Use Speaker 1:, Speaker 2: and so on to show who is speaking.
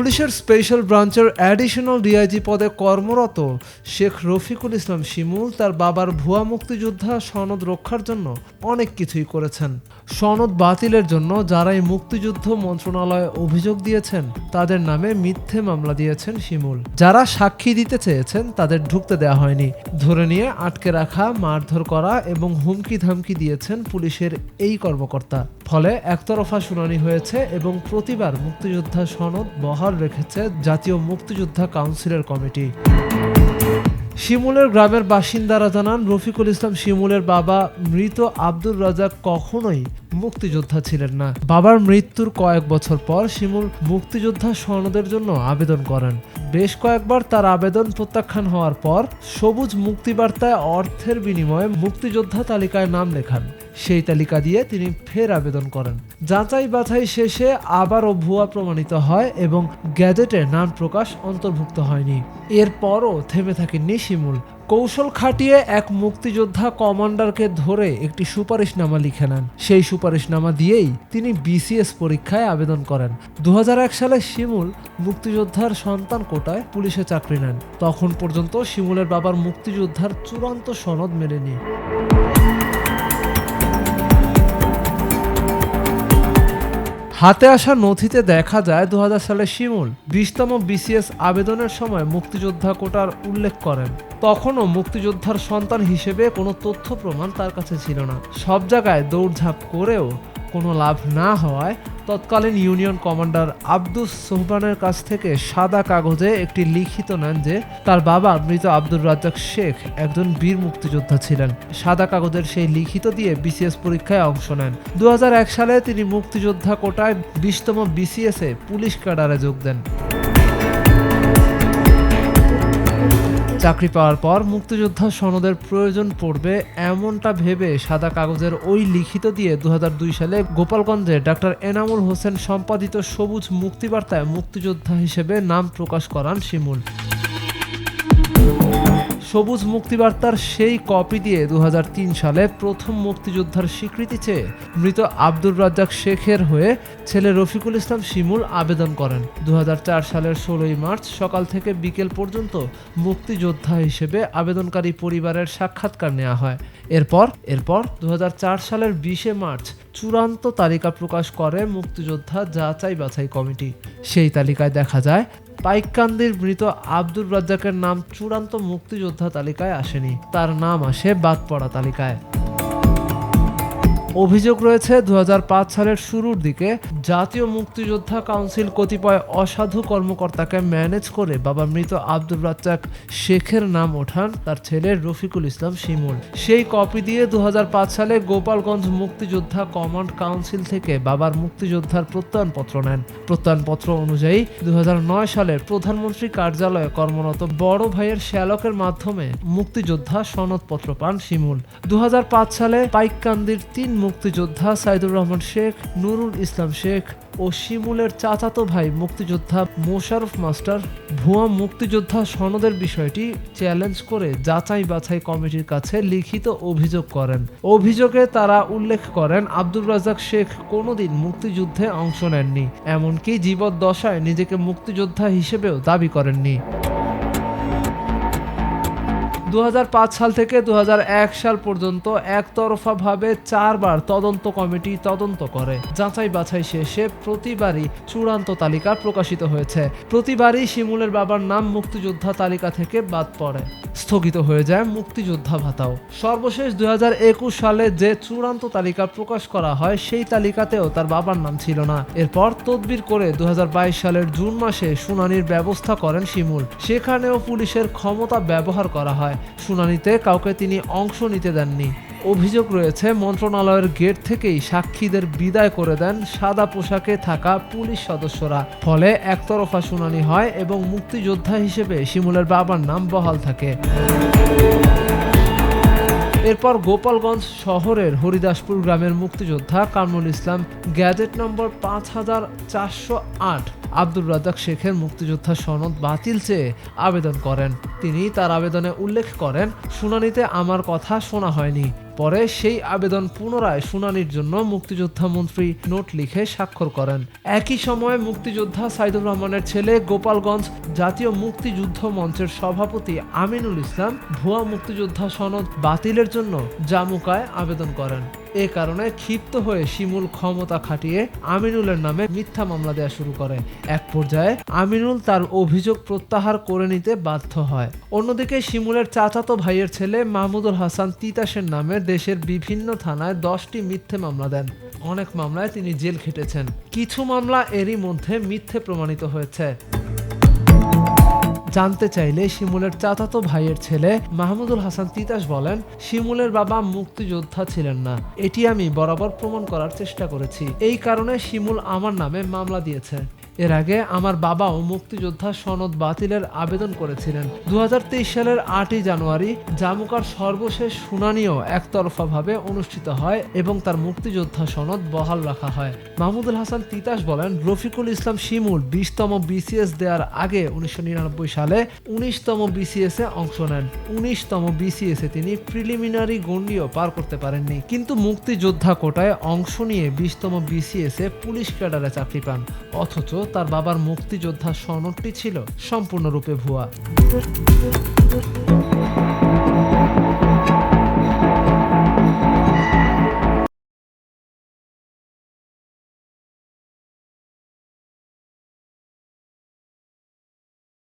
Speaker 1: পুলিশের স্পেশাল ব্রাঞ্চের additional DIG পদে কর্মরত শেখ রফিকুল ইসলাম শিমুল তার বাবার ভুয়া মুক্তিযোদ্ধা সনদ রক্ষার জন্য অনেক কিছুই করেছেন। সনদ বাতিলের জন্য যারাই মুক্তিযুদ্ধ মন্ত্রণালয়ে অভিযোগ দিয়েছেন, তাদের নামে মিথ্যে মামলা দিয়েছেন শিমুল। যারা সাক্ষী দিতে চেয়েছেন, তাদের ঢুকতে দেওয়া হয়নি। ধরে নিয়ে আটকে রাখা, মারধর করা এবং হুমকি ধামকি দিয়েছেন পুলিশের এই কর্মকর্তা। ফলে একতরফা শুনানি হয়েছে এবং প্রতিবার মুক্তিযোদ্ধা সনদ বহাল রেখেছে জাতীয় মুক্তিযোদ্ধা কাউন্সিলের কমিটি। শিমুলের গ্রামের বাসিন্দারা জানান, রফিকুল ইসলাম শিমুলের বাবা মৃত আব্দুর রাজা কখনোই মুক্তিযোদ্ধা ছিলেন না। বাবার মৃত্যুর কয়েক বছর পর শিমুল মুক্তিযোদ্ধা সনদের জন্য আবেদন করেন। বেশ কয়েকবার তার আবেদন প্রত্যাখ্যান হওয়ার পর সবুজ মুক্তিবার্তায় অর্থের বিনিময়ে মুক্তিযোদ্ধা তালিকায় নাম লেখান। সেই তালিকা দিয়ে তিনি ফের আবেদন করেন। যাচাই বাছাই শেষে আবারও ভুয়া প্রমাণিত হয় এবং গ্যাজেটে নাম প্রকাশ অন্তর্ভুক্ত হয়নি। এরপরও থেমে থাকেননি শিমুল। কৌশল খাটিয়ে এক মুক্তিযোদ্ধা কমান্ডারকে ধরে একটি সুপারিশনামা লিখে নেন। সেই সুপারিশনামা দিয়েই তিনি বিসিএস পরীক্ষায় আবেদন করেন। দু হাজার এক সালে শিমুল মুক্তিযোদ্ধার সন্তান কোটায় পুলিশে চাকরি নেন। তখন পর্যন্ত শিমুলের বাবার মুক্তিযোদ্ধার চূড়ান্ত সনদ মেলেনি। হাতে আসা নথিতে দেখা যায় দু হাজার সালে শিমুল বিশতম বিসিএস আবেদনের সময় মুক্তিযোদ্ধা কোটার উল্লেখ করেন। তখনও মুক্তিযোদ্ধার সন্তান হিসেবে কোনো তথ্য প্রমাণ তার কাছে ছিল না। সব জায়গায় দৌড়ঝাঁপ করেও কোনো লাভ না হওয়ায় তৎকালীন ইউনিয়ন কমান্ডার আব্দুস সোহবানের কাছ থেকে সাদা কাগজে একটি লিখিত নেন যে, তার বাবা মৃত আব্দুর রাজ্জাক শেখ একজন বীর মুক্তিযোদ্ধা ছিলেন। সাদা কাগজের সেই লিখিত দিয়ে বিসিএস পরীক্ষায় অংশ নেন। দু হাজার এক সালে তিনি মুক্তিযোদ্ধা কোটায় বিশতম বিসিএসে পুলিশ ক্যাডারে যোগ দেন। চাকরি পাওয়ার পর মুক্তিযোদ্ধা সনদের প্রয়োজন পড়বে এমনটা ভেবে সাদা কাগজের ওই লিখিত দিয়ে দু হাজার দুই সালে গোপালগঞ্জে ডাক্তার এনামুল হোসেন সম্পাদিত সবুজ মুক্তিবার্তায় মুক্তিযোদ্ধা হিসেবে নাম প্রকাশ করান শিমুল। সবুজ মুক্তিবার্তার সেই কপি দিয়ে দু হাজার তিন সালে প্রথম মুক্তিযোদ্ধার স্বীকৃতি চেয়ে মৃত আব্দুর রাজ্জাক শেখের হয়ে ছেলে রফিকুল ইসলাম শিমুল আবেদন করেন। দু হাজার চার সালের ষোলোই মার্চ সকাল থেকে বিকেল পর্যন্ত মুক্তিযোদ্ধা হিসেবে আবেদনকারী পরিবারের সাক্ষাৎকার নেওয়া হয়। এরপর এরপর দু হাজার চার সালের বিশে মার্চ চূড়ান্ত তালিকা প্রকাশ করে মুক্তিযোদ্ধা যাচাই বাছাই কমিটি। সেই তালিকায় দেখা যায় পাইককান্দির মৃত আব্দুর রাজ্জাকের নাম চূড়ান্ত মুক্তিযোদ্ধা তালিকায় আসেনি। তার নাম আসে বাদ পড়া তালিকায়। অভিযোগ রয়েছে দু হাজার পাঁচ সালের শুরুর দিকে জাতীয় মুক্তিযোদ্ধা কাউন্সিল কতিপয় অসাধু কর্মকর্তাকে ম্যানেজ করে বাবা মৃত আব্দুল রাজ্জাক শেখের নাম ওঠান, তার ছেলে রফিকুল ইসলাম শিমুল। সেই কপি দিয়ে দু সালে গোপালগঞ্জ মুক্তিযোদ্ধা কমান্ড কাউন্সিল থেকে বাবার মুক্তিযোদ্ধার প্রত্যয়নপত্র নেন। প্রত্যয়নপত্র অনুযায়ী দু সালে প্রধানমন্ত্রী কার্যালয়ে কর্মরত বড় ভাইয়ের শ্যালকের মাধ্যমে মুক্তিযোদ্ধা সনদপত্র পান শিমুল। দু হাজার পাঁচ সালে পাইককান্দির তিন মুক্তিযোদ্ধা সাইদুর রহমান শেখ, নুরুল ইসলাম শেখ ও শিমুলের চাচাতো ভাই মুক্তিযোদ্ধা মোশারফ মাস্টার ভুয়া মুক্তিযোদ্ধা সনদের বিষয়টি চ্যালেঞ্জ করে যাচাই বাছাই কমিটির কাছে লিখিত অভিযোগ করেন। অভিযোগে তারা উল্লেখ করেন, আব্দুর রাজাক শেখ কোনোদিন মুক্তিযুদ্ধে অংশ নেননি, এমনকি জীবদ্দশায় নিজেকে মুক্তিযোদ্ধা হিসেবেও দাবি করেননি। দু হাজার পাঁচ সাল থেকে দু হাজার এক সাল পর্যন্ত একতরফাভাবে চারবার তদন্ত কমিটি তদন্ত করে। যাচাই বাছাই শেষে প্রতিবারই চূড়ান্ত তালিকা প্রকাশিত হয়েছে। প্রতিবারই শিমুলের বাবার নাম মুক্তিযোদ্ধা তালিকা থেকে বাদ পড়ে। স্থগিত হয়ে যায় মুক্তিযোদ্ধা ভাতাও। সর্বশেষ দু হাজার একুশ সালে যে চূড়ান্ত তালিকা প্রকাশ করা হয়, সেই তালিকাতেও তার বাবার নাম ছিল না। এরপর তদবির করে দু হাজার বাইশ সালের জুন মাসে শুনানির ব্যবস্থা করেন শিমুল। সেখানেও পুলিশের ক্ষমতা ব্যবহার করা হয়। শুনানিতে কাউকে তিনি অংশ নিতে দেননি। অভিযোগ রয়েছে, মন্ত্রণালয়ের গেট থেকেই সাক্ষীদের বিদায় করে দেন সাদা পোশাকে থাকা পুলিশ সদস্যরা। ফলে একতরফা শুনানি হয় এবং মুক্তিযোদ্ধা হিসেবে শিমুলের বাবার নাম বহাল থাকে। এরপর গোপালগঞ্জ শহরের হরিদাসপুর গ্রামের মুক্তিযোদ্ধা কামরুল ইসলাম গ্যাজেট নম্বর পাঁচ হাজার চারশো আট আব্দুর রাজাক শেখের মুক্তিযোদ্ধা সনদ বাতিল চেয়ে আবেদন করেন। তিনি তার আবেদনে উল্লেখ করেন, শুনানিতে আমার কথা শোনা হয়নি। পরে সেই আবেদন পুনরায় শুনানির জন্য মুক্তিযোদ্ধা মন্ত্রী নোট লিখে স্বাক্ষর করেন। একই সময়ে মুক্তিযোদ্ধা সাইদুর রহমানের ছেলে গোপালগঞ্জ জাতীয় মুক্তিযুদ্ধ মঞ্চের সভাপতি আমিনুল ইসলাম ভুয়া মুক্তিযোদ্ধা সনদ বাতিলের জন্য জামুকায় আবেদন করেন। এ কারণে ক্ষিপ্ত হয়ে শিমুল ক্ষমতা খাটিয়ে আমিনুলের নামে মিথ্যা মামলা দেওয়া শুরু করে। এক পর্যায়ে আমিনুল তার অভিযোগ প্রত্যাহার করে নিতে বাধ্য হয়। অন্যদিকে শিমুলের চাচাতো ভাইয়ের ছেলে মাহমুদুল হাসান তিতাসের নামে দেশের বিভিন্ন থানায় দশটি মিথ্যে মামলা দেন। অনেক মামলায় তিনি জেল খেটেছেন। কিছু মামলা এরই মধ্যে মিথ্যে প্রমাণিত হয়েছে। জানতে চাইলে শিমুলের চাচাতো ভাইয়ের ছেলে মাহমুদুল হাসান তিতাস বলেন, শিমুলের বাবা মুক্তিযোদ্ধা ছিলেন না। এটি আমি বরাবর প্রমাণ করার চেষ্টা করেছি। এই কারণে শিমুল আমার নামে মামলা দিয়েছে। এর আগে আমার বাবাও মুক্তিযোদ্ধা সনদ বাতিলের আবেদন করেছিলেন। দু হাজার তেইশ সালের আটই জানুয়ারি জামুকার সর্বশেষ শুনানিও একতরফাভাবে অনুষ্ঠিত হয় এবং তার মুক্তিযোদ্ধা সনদ বহাল রাখা হয়। মাহমুদুল হাসান তিতাস বলেন, রফিকুল ইসলাম শিমুল বিশতম বিসিএস দেওয়ার আগে উনিশশো নিরানব্বই সালে উনিশতম বিসিএস এ অংশ নেন। উনিশতম বিসিএস তিনি প্রিলিমিনারি গণ্ডিও পার করতে পারেননি। কিন্তু মুক্তিযোদ্ধা কোটায় অংশ নিয়ে বিশতম বিসিএস এ পুলিশ ক্যাডারে চাকরি পান। অথচ তার বাবার মুক্তিযোদ্ধা সনদটি ছিল সম্পূর্ণরূপে ভুয়া।